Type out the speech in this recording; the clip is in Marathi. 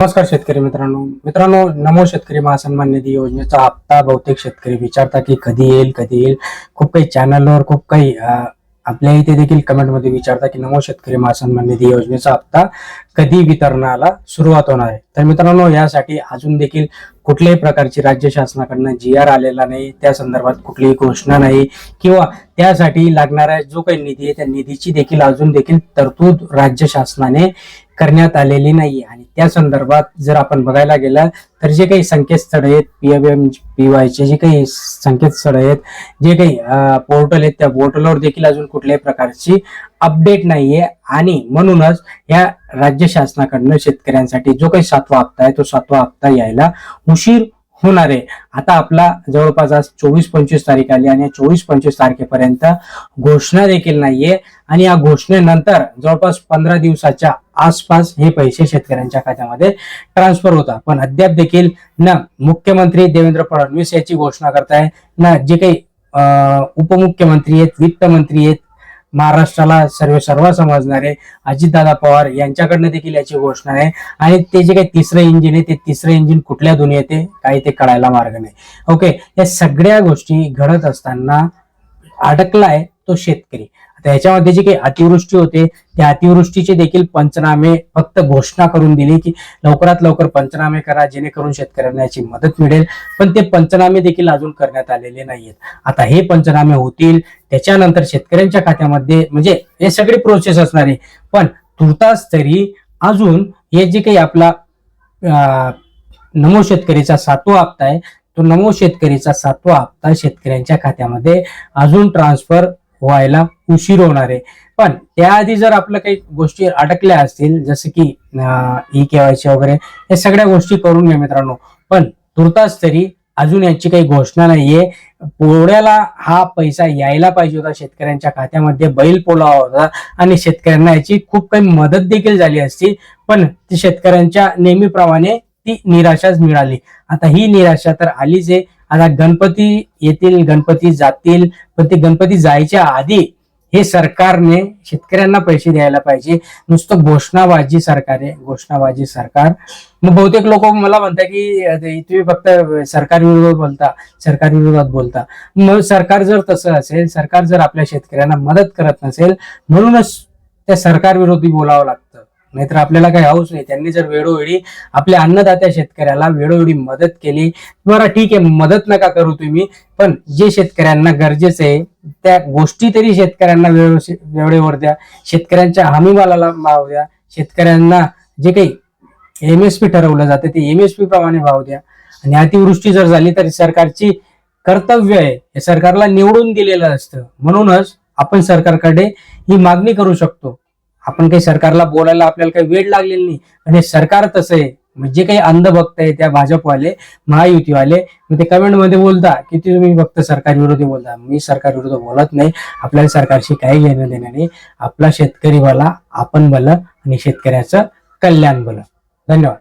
नमस्कार शेतकरी मित्रांनो. मित्रांनो नमो शेतकरी महासन्मान निधी योजनेचा हप्ता बहुतेक शेतकरी विचारता की कधी येईल कधी येईल? खूप काही चॅनलवर खूप काही आपल्या इथे देखील कमेंटमध्ये विचारता की नमो शेतकरी महासन्मान निधी योजनेचा हप्ता कधी वितरणाला सुरुवात होणार आहे? तर मित्रांनो यासाठी अजून देखील कुठल्याही प्रकारची राज्य शासनाकडनं जी आर आलेला नाही. त्या संदर्भात कुठलीही घोषणा नाही. किंवा त्यासाठी लागणारा जो काही निधी आहे त्या निधीची देखील अजून देखील तरतूद राज्य शासनाने करण्यात आलेली नाही आणि त्या संदर्भात जर आपण बघायला गेलं तर जे काही संकेतस्थळ आहेत पीएम एम पी वायचे जे काही संकेतस्थळ आहेत जे काही पोर्टल आहेत त्या पोर्टलवर देखील अजून कुठल्याही प्रकारची अपडेट नाहीये. आणि म्हणूनच या राज्य शासनाकडनं शेतकऱ्यांसाठी जो काही सातवा हप्ता आहे तो सातवा हप्ता यायला उशीर होणार आहे. आता आपला जवळपास आज चोवीस पंचवीस तारीख आली आणि चोवीस पंचवीस तारखेपर्यंत घोषणा देखील नाहीये. आणि या घोषणेनंतर जवळपास पंधरा दिवसाच्या आसपास हे पैसे शेतकऱ्यांच्या खात्यामध्ये ट्रान्सफर होतात. पण अद्याप देखील न मुख्यमंत्री देवेंद्र फडणवीस याची घोषणा करताय ना जे काही उपमुख्यमंत्री आहेत वित्त मंत्री आहेत महाराष्ट्राला सर्व सर्व समजणारे अजितदादा पवार यांच्याकडनं देखील याची घोषणा आहे. आणि ते जे काही तिसरं इंजिन आहे ते तिसरं इंजिन कुठल्या दुनियेत आहे काही ते कळायला मार्ग नाही. ओके या सगळ्या गोष्टी घडत असताना अडकलाय तो शेतकरी. आता याच्यामध्ये जी काही अतिवृष्टी होते त्या अतिवृष्टीचे देखील पंचनामे फक्त घोषणा करून दिली की लवकरात लवकर पंचनामे करा जेणेकरून शेतकऱ्यांना याची मदत मिळेल. पण ते पंचनामे देखील अजून करण्यात आलेले नाहीयेत. आता हे पंचनामे होतील त्याच्यानंतर शेतकऱ्यांच्या खात्यामध्ये म्हणजे हे सगळी प्रोसेस असणार आहे. पण तुर्तास तरी अजून हे जे काही आपला नमो शेतकरीचा सातवा हप्ता आहे तो नमो शेतकरीचा सातवा हप्ता शेतकऱ्यांच्या खात्यामध्ये अजून ट्रान्सफर व्हायला उशीर होणार आहे. पण त्याआधी जर आपलं काही गोष्टी अडकल्या असतील जसं की ई केवायसी वगैरे हे सगळ्या गोष्टी करून घ्या मित्रांनो. पण तुर्तास तरी अजून याची काही घोषणा नाहीये. पोळ्याला हा पैसा यायला पाहिजे होता शेतकऱ्यांच्या खात्यामध्ये बैल पोळा होता आणि शेतकऱ्यांना याची खूप काही मदत देखील झाली असती. पण ती शेतकऱ्यांच्या नेहमीप्रमाणे ती निराशाच मिळाली. आता ही निराशा तर आलीच आहे. आता गणपती येतील गणपती जातील पण ते गणपती जायच्या आधी हे सरकारने शेतकऱ्यांना पैसे द्यायला पाहिजे. नुसतं घोषणाबाजी सरकार आहे घोषणाबाजी सरकार. मग बहुतेक लोक मला म्हणतात की तुम्ही फक्त सरकार विरोधात बोलता सरकार विरोधात बोलता. मग सरकार जर तसं असेल सरकार जर आपल्या शेतकऱ्यांना मदत करत नसेल म्हणूनच त्या सरकार विरोधी बोलावं लागतं. नाहीतर आपल्याला काही हाऊस नाही. त्यांनी जर वेळोवेळी आपल्या अन्नदात्या शेतकऱ्याला वेळोवेळी मदत केली बरं ठीक आहे मदत नका करू तुम्ही पण जे शेतकऱ्यांना गरजेचं आहे त्या गोष्टी तरी शेतकऱ्यांना वेळेवर द्या. शेतकऱ्यांच्या हमीमालाला भाव द्या. शेतकऱ्यांना जे काही एम एस पी ठरवलं जातं ते एम एस पी प्रमाणे भाव द्या. आणि अतिवृष्टी जर झाली तर सरकारची कर्तव्य आहे हे सरकारला निवडून दिलेलं असतं. म्हणूनच आपण सरकारकडे ही मागणी करू शकतो. आपण काही सरकारला बोलायला आपल्याला काही वेळ लागलेली नाही. आणि सरकार तसं आहे. म्हणजे काही अंधभक्त आहे त्या भाजपवाले महायुतीवाले मग ते कमेंटमध्ये बोलता की तुम्ही फक्त सरकार विरोधी बोलता. मी सरकार विरोधी बोलत नाही. आपल्याला सरकारशी काही घेणं देणं नाही. आपला शेतकरी भला आपण भलं आणि शेतकऱ्याचं कल्याण भलं. धन्यवाद.